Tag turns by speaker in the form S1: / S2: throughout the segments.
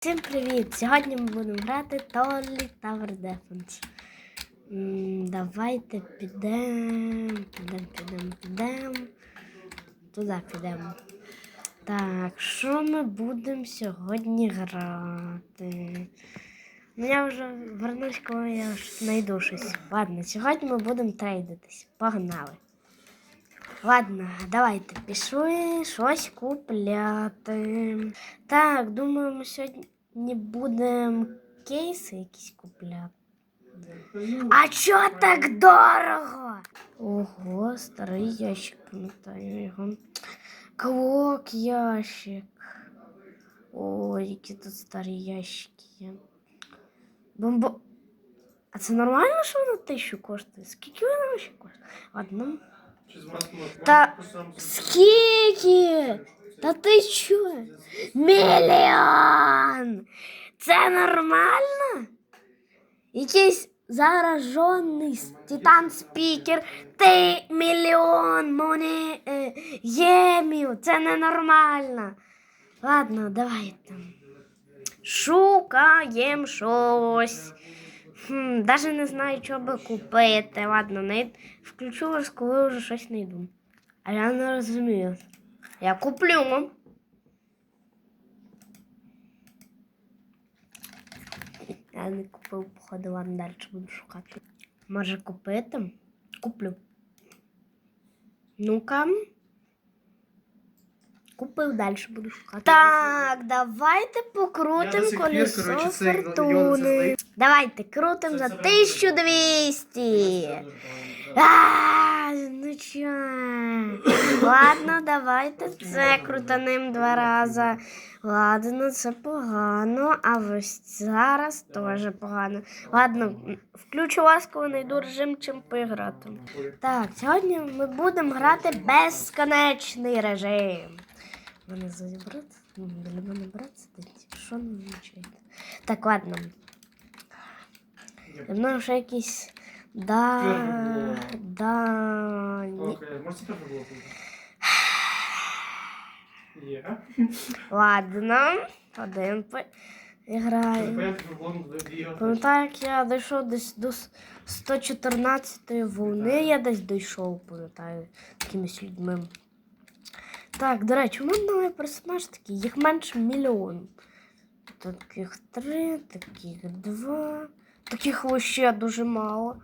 S1: Всім привіт! Сьогодні ми будемо грати Tower Defense. Давайте підемо, підемо, підемо, підемо. Туди підемо. Так, що ми будемо сьогодні грати? Ну я вже вернусь, коли я знайду щось. Ладно, сьогодні ми будемо трейдитись. Погнали. Ладно, давайте пішли щось купляти. Так, думаю, ми сьогодні будемо кейси якісь купляти. А чо так дорого? Ого, старий ящик, пам'ятаю його. Клок ящик. Ой, які тут старі ящики є. Бомбо. А це нормально, що воно тисячу коштує? Скільки воно ще коштує? Ладно. Та скільки? Та ти що? Мільйон! Це нормально? Якийсь заражений титан спікер, ти мільйон моне ємів. Це ненормально. Ладно, давайте. Шукаємо щось. Хм, даже не знаю, що би купити. Ладно, не... включу вас, коли вже щось знайду. А я не розумію. Я куплю. Я не купив, походу, ладно, далі буду шукати. Може купити? Куплю. Ну-ка. Купив, далі буду шукати. Так, давайте покрутимо колесо фортуни. Давайте крутим за
S2: Це- це
S1: 1200. А, ну чё? Ладно, давайте це крутанем два рази. Ладно, це погано, а ось зараз теж погано. Ладно, включу вас, коли знайду режим, чим поіграти. Так, сьогодні ми будемо грати безконечний режим. Мене звати брат. Ну, Для мене брат сидить. Що не означає? Так, ладно. Мною якісь. Да. Да. ні.
S2: Окей, можете теж було? Є.
S1: Ладно. Один граю.
S2: Порядку
S1: Пам'ятаю, як я дійшов десь до 114-ї волни, я десь дійшов, пам'ятаю, якимись людьми. Так, до речі, у мене новий персонаж такий, їх менше мільйон. Таких три, таких два. Таких вообще дуже мало.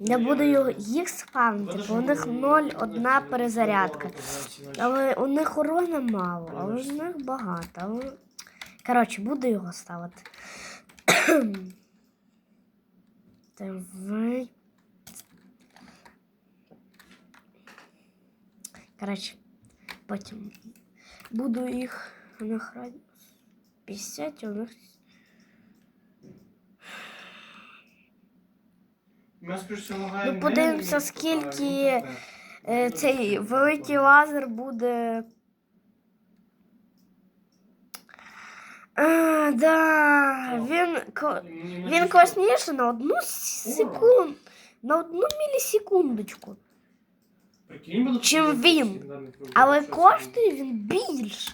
S1: Я буду його- їх спавнити, бо у них 0 одна перезарядка. Але у них урона мало, а у них багато. Але... Коротше, буду його ставити. Давай. Коротше, потім буду їх радіус 50, у них Ну, подивимося, скільки, е, цей великий лазер буде. А, да, він, він класніше на одну секунду, на одну мілісекундочку. Чим він. Але коштує він більше.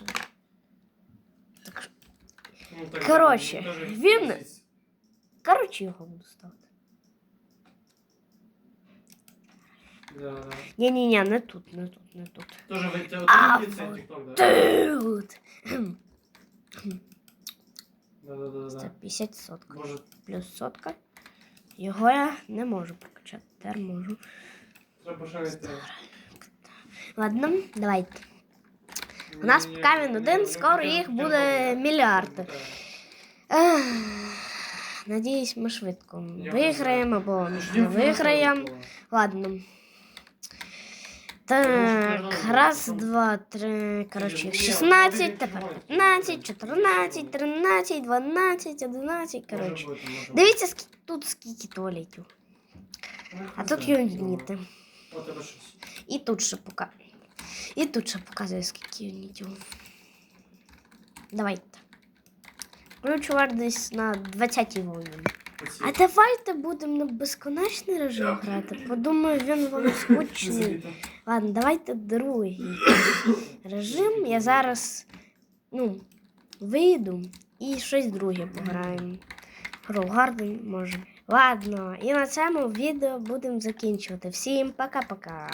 S2: Ну,
S1: Коротше, він- коротше, його буду ставити. Ні-ні-ні, не тут, не тут, не тут.
S2: Тоже ви це
S1: А,
S2: отримуєте да?
S1: Тут.
S2: Да-да-да-да.
S1: 150 сотка.
S2: Може,
S1: Плюс сотка. Його я не можу прокачати. Тепер можу.
S2: Треба шарити.
S1: Ладно, давайте. У нас
S2: ні,
S1: один, скоро їх буде мільярд. Надіюсь, ми швидко виграємо або не виграємо. Ладно. Так, раз, два, три, коротше,
S2: Ні,
S1: 16,
S2: ну,
S1: тепер
S2: давай.
S1: 15, 14, 13, 12, 11, коротше. Дивіться, тут скільки туалетів. А тут юніти.
S2: О, тебе щось.
S1: І тут ще пока. І тут ще показує, скільки юнітів. Давайте. Ключовар десь на 20 волні. А давайте будемо на безконечний режим грати. Подумаю, він вам скучний. Ладно, давайте другий режим. Я зараз ну, вийду і щось друге пограємо. Гру Гарден може. Ладно, і на цьому відео будемо закінчувати. Всім пока-пока.